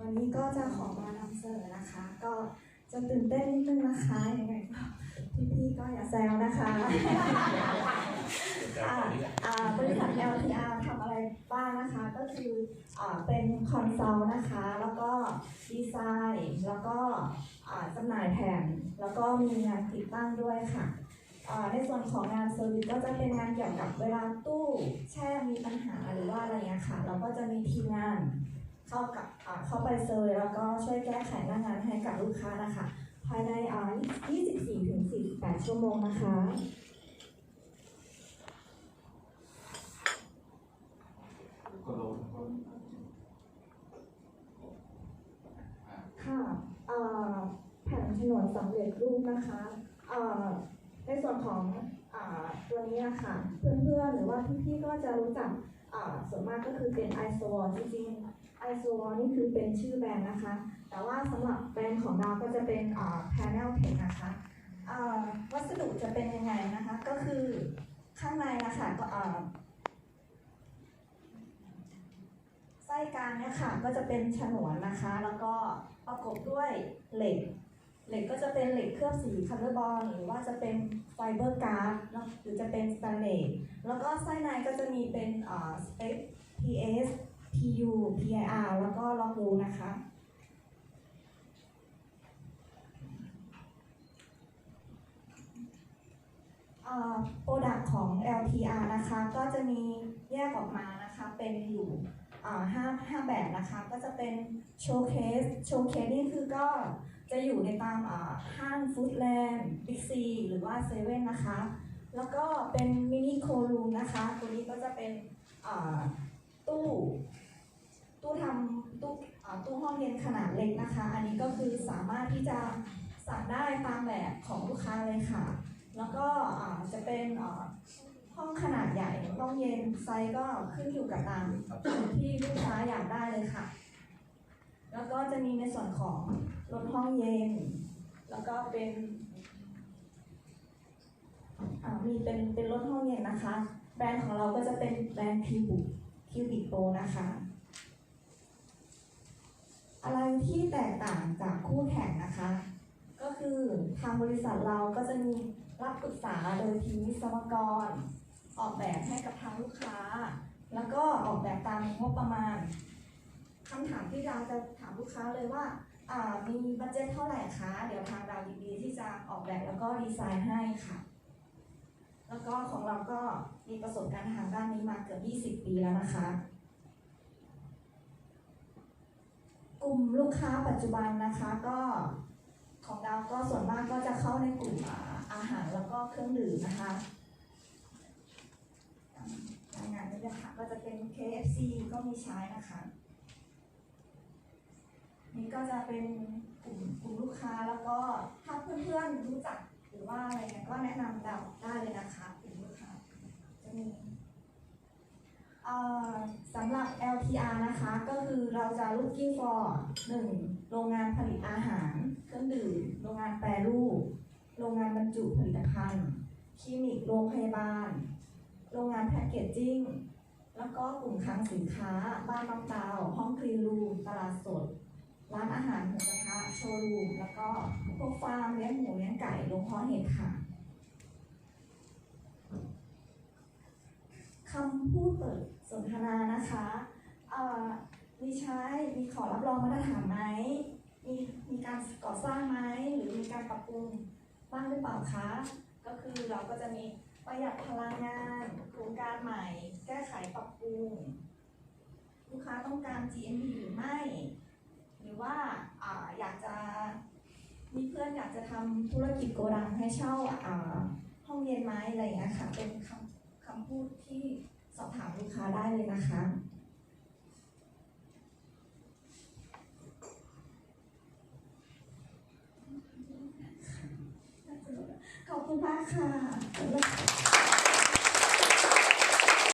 วันนี้ก็จะขอมานำเสนอนะคะ ก็จะตื่นเต้นนิดนึงนะคะยังไงก็พี่ๆก็อย่าแซวนะคะอ่าอ่าบริษัท LTR ทำอะไรบ้างนะคะ ก็คืออ่าเป็นคอนซัลท์นะคะ แล้วก็ดีไซน์ แล้วก็อ่าจำหน่ายแผ่นแล้วก็มีงานติดตั้งด้วยค่ะอ่าในส่วนของงานเซอร์วิสก็จะเป็นงานเกี่ยวกับเวลาตู้แช่มีปัญหาหรือว่าอะไรเงี้ยค่ะ เราก็จะมีทีมงาน เข้ากับอ่าเข้าไปเซอร์แล้วก็ช่วยแก้ไขหน้างานให้กับลูกค้านะคะ ภายในอ่า24ถึง48 ชั่วโมงนะคะค่ะเอ่อแผ่นฉนวนสำเร็จรูปนะคะเอ่อในส่วนของอ่าตัวนี้อะค่ะ เพื่อนๆหรือว่าพี่ๆก็จะรู้จักอ่าส่วนมากก็คือเป็น i s o จริงๆ i s o นี่คือเป็นชื่อแบรนด์นะคะ แต่ว่าสำหรับแบรนด์ของเราก็จะเป็นอ่า Panel Tech นะคะอ่าวัสดุจะเป็นยังไงนะคะ ก็คือข้างในนะคะก็อ่าไส้กลางเนี่ยค่ะก็จะเป็นฉนวนนะคะ แล้วก็ประกบด้วยเหล็ก เหล็กก็จะเป็นเหล็กเคลือบสีคัลเลอร์บอลหรือว่าจะเป็นไฟเบอร์การ์ดหรือจะเป็นสแตนเลสแล้วก็ไส้ในก็จะมีเป็นเอ่อสเปค PS PIR แล้วก็ล็อกรูนะคะ โปรดักของ LPR นะคะก็จะมีแยกออกมานะคะเป็นอยู่อ่าห้าห้าแบบนะคะก็จะเป็นโชว์เคสโชว์เคสนี่คือก็จะอยู่ในตามอ่าห้างฟู้ดแลนด์บิ๊กซีหรือว่าเซเว่นนะคะ แล้วก็เป็นมินิโคลูมนะคะ ตัวนี้ก็จะเป็นอ่าตู้ ตู้ห้องเย็นขนาดเล็กนะคะ อันนี้ก็คือสามารถที่จะสั่งได้ตามแบบของลูกค้าเลยค่ะ แล้วก็จะเป็นห้องขนาดใหญ่ห้องเย็นไซส์ก็ขึ้นอยู่กับตามที่ลูกค้าอยากได้เลยค่ะ แล้วก็จะมีในส่วนของรถห้องเย็น แล้วก็เป็นมีเป็นเป็นรถห้องเย็นนะคะ แบรนด์ของเราก็จะเป็นแบรนด์คิวบิคิวบิโปนะคะ อะไรที่ แตกต่างจากคู่แข่งนะคะ ก็คือทางบริษัทเราก็จะมีรับปรึกษาโดยทีมวิศวกร ออกแบบให้กับทางลูกค้า แล้วก็ออกแบบตามงบประมาณคำถามที่เราจะถามลูกค้าเลยว่าามีบัตเจ็ตเท่าไหร่คะ เดี๋ยวทางเรายินดีที่จะออกแบบแล้วก็ดีไซน์ให้ค่ะ แล้วก็ของเราก็มีประสบการณ์ทางด้านนี้มาเกือบ 20 ปีแล้วนะคะ กลุ่มลูกค้าปัจจุบันนะคะก็ของเราก็ส่วนมากก็จะเข้าในกลุ่มอาหารแล้วก็เครื่องดื่มนะคะรายงานนี้นะคะก็จะเป็น KFC ก็มีใช้นะคะ นี่ก็จะเป็นกลุ่มกลุ่มลูกค้าแล้วก็ถ้าเพื่อนๆรู้จักหรือว่าอะไรเงี้ยก็แนะนำเราได้เลยนะคะกลุ่มลูกค้าจะมี เอ่อ สำหรับ LPR นะคะ ก็คือเราจะ looking for 1. โรงงานผลิตอาหาร เครื่องดื่ม โรงงานแปรรูป โรงงานบรรจุผลิตภัณฑ์ คลินิก โรงพยาบาล โรงงานแพ็กเกจจิ้ง แล้วก็กลุ่มคลังสินค้า บ้านน้องดาว ห้องคลีนรูม ตลาดสด ร้านอาหารหมูกระทะ โชว์รูม แล้วก็พวกฟาร์มเลี้ยงหมูเลี้ยงไก่ โรงเพาะเห็ดค่ะ คำพูดเปิดสนทนานะคะมีใช้มีขอรับรองมาตรฐานไหม มีมีการก่อสร้างไหม หรือมีการปรับปรุงบ้างหรือเปล่าคะ ก็คือเราก็จะมีประหยัดพลังงาน โครงการใหม่ แก้ไขปรับปรุง ลูกค้าต้องการ GMP หรือไม่ หรือว่าอาอยากจะมีเพื่อนอยากจะทำธุรกิจโกดังให้เช่าห้องเย็นไหมอะไรอย่างเงี้ยค่ะ เป็นคำำพูดที่สอบถามลูกค้าได้เลยนะคะ ขอบคุณมากค่ะ